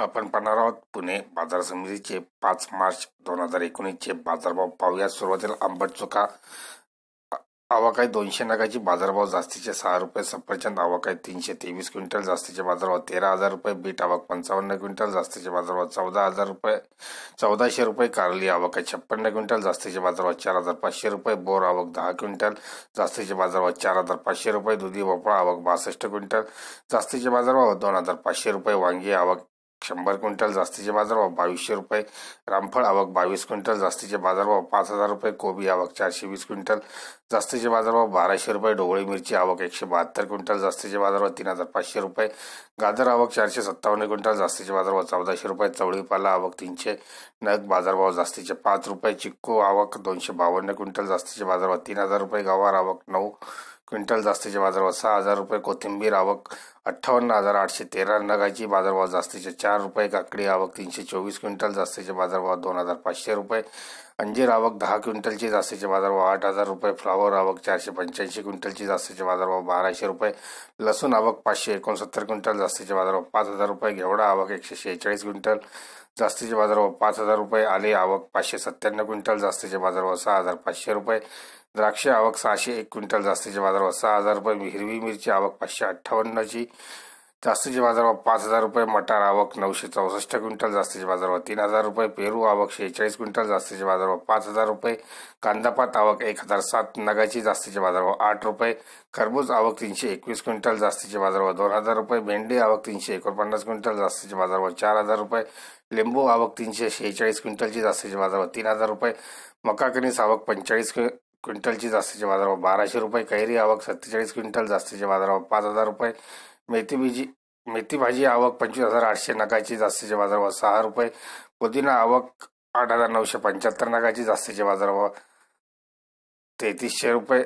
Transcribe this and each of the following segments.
आपण पाहणार आहोत पुणे बाजार समितीचे पाच मार्च दोन हजार एकोणीसचे बाजारभाव पाहूया सुरुवातीला आंबट चुका आवाकाय दोनशे नगाची बाजारभाव जास्तीचे सहा रुपये सफरचंद आवाकाय तीनशे तेवीस क्विंटल जास्तीचे बाजारभाव तेरा हजार रुपये बीट आवक पंचावन्न क्विंटल जास्तीचे बाजारभाव चौदा हजार रुपये चौदाशे रुपये कारली आवक छप्पन्न क्विंटल जास्तीचे बाजारभाव चार हजार पाचशे रुपये बोर आवक दहा क्विंटल जास्तीचे बाजारभाव चार हजार पाचशे रुपये दुधी भोपळा आवक बासष्ट क्विंटल जास्तीचे बाजारभाव दोन हजार पाचशे रुपये वांगी आवक शंभर क्विंटल जास्तीचे बाजारभाव बावीसशे रुपये रामफळ आवक बावीस क्विंटल जास्तीचे बाजारभाव पाच हजार रुपये कोबी आवक चारशे वीस क्विंटल जास्तीचे बाजारभाव बाराशे रुपये डोवळी मिरची आवक एकशे बहात्तर क्विंटल जास्तीचे बाजारभाव तीन हजार पाचशे रुपये गाजर आवक चारशे सत्तावन्न क्विंटल जास्तीचे बाजारभाव चौदाशे रुपये चवळीपाला आवक तीनशे नग बाजारभाव जास्तीचे पाच रुपये चिक्कू आवक दोनशे बावन्न क्विंटल जास्तीचे बाजारभाव तीन हजार रुपये गवार आवक नऊ क्विंटल जास्तीच्या बाजारभाव सहा हजार रुपये कोथिंबीर आवक अठ्ठावन्न हजार आठशे तेरा नगाची बाजारभाव जास्तीचे चार रुपये काकडी आवक तीनशे चोवीस क्विंटल जास्तीचे बाजारभाव दोन हजार पाचशे रुपये अंजीर आवक दहा क्विंटलची जास्तीचे बाजारभाव आठ हजार रुपये फ्लावर आवक चारशे पंच्याऐंशी क्विंटलची जास्तीचे बाजारभाव बाराशे रुपये लसूण आवक पाचशे एकोणसत्तर क्विंटल जास्तीचे बाजारभाव पाच हजार रुपये घेवडा आवक एकशे शेहेचाळीस क्विंटल जास्तीचे बाजारभाव पाच हजार रुपये आले आवक पाचशे सत्त्याण्णव क्विंटल जास्तीचे बाजारभाव सहा हजार पाचशे रुपये द्राक्ष आवक सहाशे एक क्विंटल जास्तीचे बाजारभाव सहा हजार रुपये. हिरवी मिरची आवक पाचशे अठ्ठावन्नची जास्तीचे बाजारभाव पाच हजार रुपये. मटार आवक नऊशे चौसष्ट क्विंटल जास्तीचे बाजारभाव तीन हजार रुपये. पेरू आवक शेहेचाळीस क्विंटल जास्तीचे बाजारभाव पाच हजार रुपये. कांदापात आवक एक हजार सात नगाची जास्तीचे बाजारभाव आठ रुपये. खरबूज आवक तीनशे एकवीस क्विंटल जास्तीचे बाजारभाव दोन हजार रुपये. भेंडी आवक तीनशे एकोणपन्नास क्विंटल जास्तीचे बाजारभाव चार हजार रुपये. लिंबू आवक तीनशे शेहेचाळीस क्विंटलची जास्तीचे बाजारभाव तीन हजार रुपये. मका कणीस आवक पंचेचाळीस क्विंटलची जास्तीचे बाजारभाव. बाराशे रुपये कैरी आवक सत्तेचाळीस क्विंटल जास्तीचे बाजारभाव. पाच हजार रुपये मेथी बिजी मेथी भाजी आवक पंचवीस हजार आठशे नगाची जास्तीचे बाजारभाव. सहा रुपये पुदिना आवक आठ हजार नऊशे पंच्याहत्तर नगाची जास्तीचे बाजारभाव. तेहतीसशे रुपये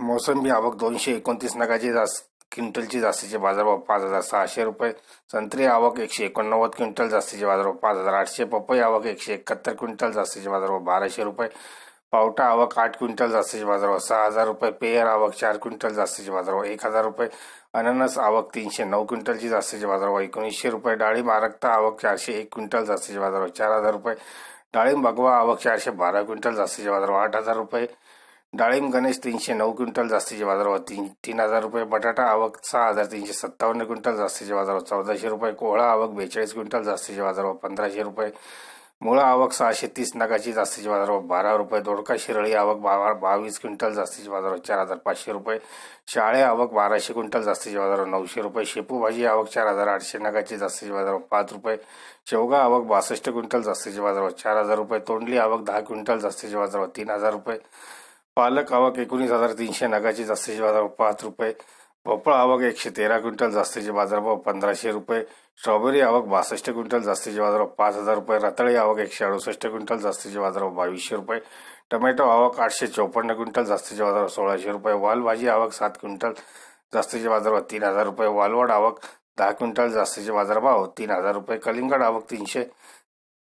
मोसंबी आवक दोनशे एकोणतीस नगाची जास्त क्विंटलची जास्तीचे बाजारभाव. पाच हजार सहाशे रुपये संत्री आवक एकशे एकोणनव्वद क्विंटल जास्तीचे बाजारभाव. पाच हजार आठशे पपई आवक एकशे एकाहत्तर क्विंटल जास्तीचे बाजारभाव. बाराशे रुपये पावटा आवक आठ क्विंटल जास्तीचे बाजारभाव सहा हजार रुपये. पेयर आवक चार क्विंटल जास्तीचे बाजारभाव एक हजार रुपये. अननस आवक तीनशे नऊ क्विंटलची जास्तीचे बाजारभाव एकोणीसशे रुपये. डाळिंब आरक्ता आवक चारशे एक क्विंटल जास्तीचे बाजारभाव चार हजार रुपये. डाळिंब भगवा आवक चारशे बारा क्विंटल जास्तीचे बाजारभाव आठ हजार रुपये. डाळिंब गणेश तीनशे नऊ क्विंटल जास्तीचे बाजारभाव तीन तीन हजार रुपये. बटाटा आवक सहा हजार तीनशे सत्तावन्न क्विंटल जास्तीचे बाजारभाव चौदाशे रुपये. कोहळा आवक बेचाळीस क्विंटल जास्तीचे बाजारभाव पंधराशे रुपये. मुळा आवक सहाशे तीस नगाची जास्तीचे बाजारभाव बारा रुपये. दोडका शिरळी आवक बारा बावीस क्विंटल जास्तीचे बाजारभाव चार हजार पाचशे रुपये. शाळे आवक बाराशे क्विंटल जास्तीचे बाजारभाव नऊशे रुपये. शेपू भाजी आवक चार हजार आठशे नगाची जास्तीचे बाजारभाव पाच रुपये. शेवगा आवक बासष्ट क्विंटल जास्तीचे बाजारभाव चार हजार रुपये. तोंडली आवक दहा क्विंटल जास्तीचे बाजारभाव तीन हजार रुपये. पालक आवक एकोणीस हजार तीनशे नगाची जास्तीचे बाजारभाव पाच रुपये. भोपळा आवक एकशे तेरा क्विंटल जास्तीचे बाजारभाव पंधराशे रुपये. स्ट्रॉबेरी आवक बासष्ट क्विंटल जास्तीचे बाजारभाव पाच हजार रुपये. रताळी आवक एकशे अडुसष्ट क्विंटल जास्तीचे बाजारभाव बावीसशे रुपये. टोमॅटो आवक आठशे चौपन्न क्विंटल जास्तीचे बाजारभाव सोळाशे रुपये. वालभाजी आवक सात क्विंटल जास्तीचे बाजारभाव तीन हजार रुपये. वालवड आवक दहा क्विंटल जास्तीचे बाजारभाव तीन हजार रुपये. कलिंगड आवक तीनशे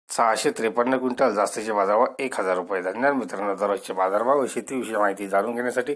सहाशे त्रेपन्न क्विंटल जास्तीचे बाजारभाव एक हजार रुपये. धन्यवाद मित्रांनो दररोजचे बाजारभाव शेतीविषयी माहिती जाणून घेण्यासाठी